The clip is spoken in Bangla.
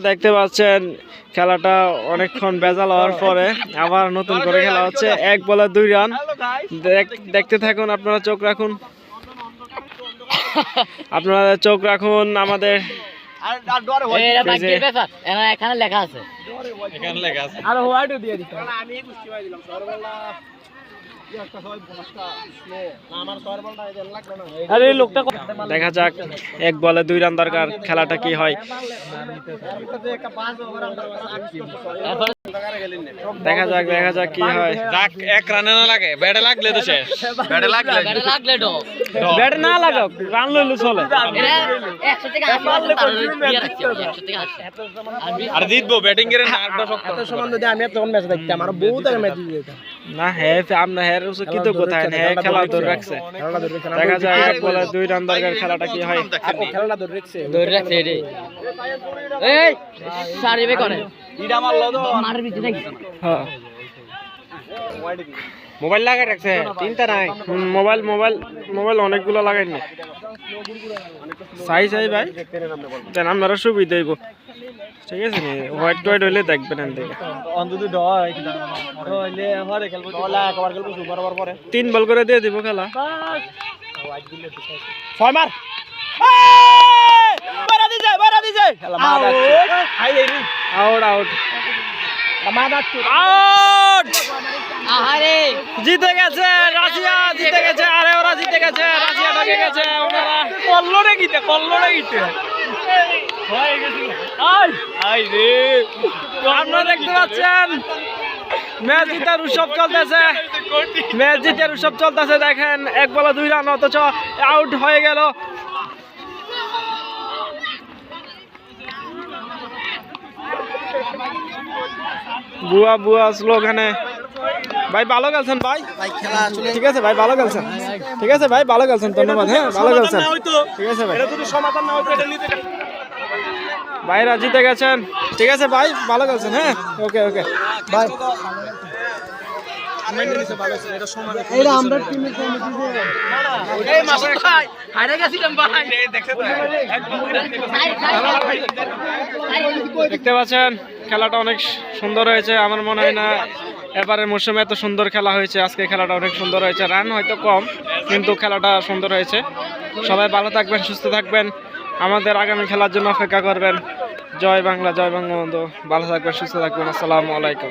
দেখতে পাচ্ছেন, খেলাটা অনেকক্ষণ বেজাল হওয়ার পরে আবার নতুন করে খেলা হচ্ছে। এক বলে দুই রান। দেখ- দেখতে থাকুন, আপনারা চোখ রাখুন। আপনারা চোখ রাখুন আমাদের ব্যাপার এখানে লেখা আছে। আর হোয়াইটও দিয়ে দিতে আরে লোকটা দেখা যাক এক বলে দুই রান দরকার খেলাটা কি হয়? দেখা যাক দেখা যাক কি হয়। যাক এক রানে না লাগে ব্যাটে লাগলে তো শেষ। ব্যাটে লাগলে? ব্যাটে লাগলে ডো ব্যাট না লাগাও রান লইলে চলে। এরা একশো থেকে আশি পার্সেন্ট তার দিয়ে রাখছে একশো থেকে আশি। আর বিশ জিতবো ব্যাটিং এর নার্ভটা শক্ত। এত সমান যদি আমি তখন ম্যাচ দেখতাম আর বহুত আগে ম্যাচ দিয়ে দিতাম না হ্যাঁ আমরা হ্যাঁ রুসে কি তো কোথায়? হ্যাঁ খেলা ধরে রাখছে। দেখা যাক এক বলে দুই রান দরকার খেলাটা কি হয়? খেলাটা ধরে রেখেছে। ধরে রাখছে এটাই এই সারিবে করে। মারের ভিতরে হ্যাঁ। মোবাইল লাগাই রাখছে তিনটা নাই। মোবাইল মোবাইল মোবাইল অনেকগুলো লাগাইনি সাই সাই ভাই। দেন আমরা সুবিধা হইব। ঠিক আছে নি? হোয়াইট টোয়াইট হইলে দেখবেন তিন বল করে দিয়ে দিব খেলা। ছয় মার। বাড়া দিছে বাড়া দিছে। খেলা আউট আউট জিতে গেছে রাশিয়া জিতে গেছে আরে ওরা জিতে গেছে রাশিয়া ঢকে গেছে ওনারা কল্লো রে গিতে কল্লো রে গিতে হয়ে আপনারা দেখতে পাচ্ছেন ম্যাচ জিতার উৎসব চলতেছে ম্যাচ জিতার উৎসব চলতেছে দেখেন এক বলা দুই রান অথচ আউট হয়ে গেল। বুয়া বুয়া আসলো ওখানে। ভাই ভালো গেলছেন ভাই? ঠিক আছে ভাই ভালো গেলছেন ঠিক আছে ভাই ভালো গেলছেন ধন্যবাদ হ্যাঁ ভালো গেলছেন ঠিক আছে ভাই। ভাই যদি সমাধান না হতো এটা নিতে ভাইরা জিতে গেছেন। ঠিক আছে ভাই ভালো গেলছেন হ্যাঁ? ওকে ওকে। ভাই। এটা আমরা টিমের এই মাসুদ ভাই হারে গেছিলাম ভাই। দেখছে দেখতে পাচ্ছেন খেলাটা অনেক সুন্দর হয়েছে। আমার মনে হয় না এবারের মৌসুমে এত সুন্দর খেলা হয়েছে। আজকে খেলাটা অনেক সুন্দর হয়েছে। রান হয়তো কম কিন্তু খেলাটা সুন্দর হয়েছে। সবাই ভালো থাকবেন সুস্থ থাকবেন। আমাদের আগামী খেলার জন্য অপেক্ষা করবেন। জয় বাংলা জয় বঙ্গবন্ধু। ভালো থাকবেন সুস্থ থাকবেন। আসসালামু আলাইকুম।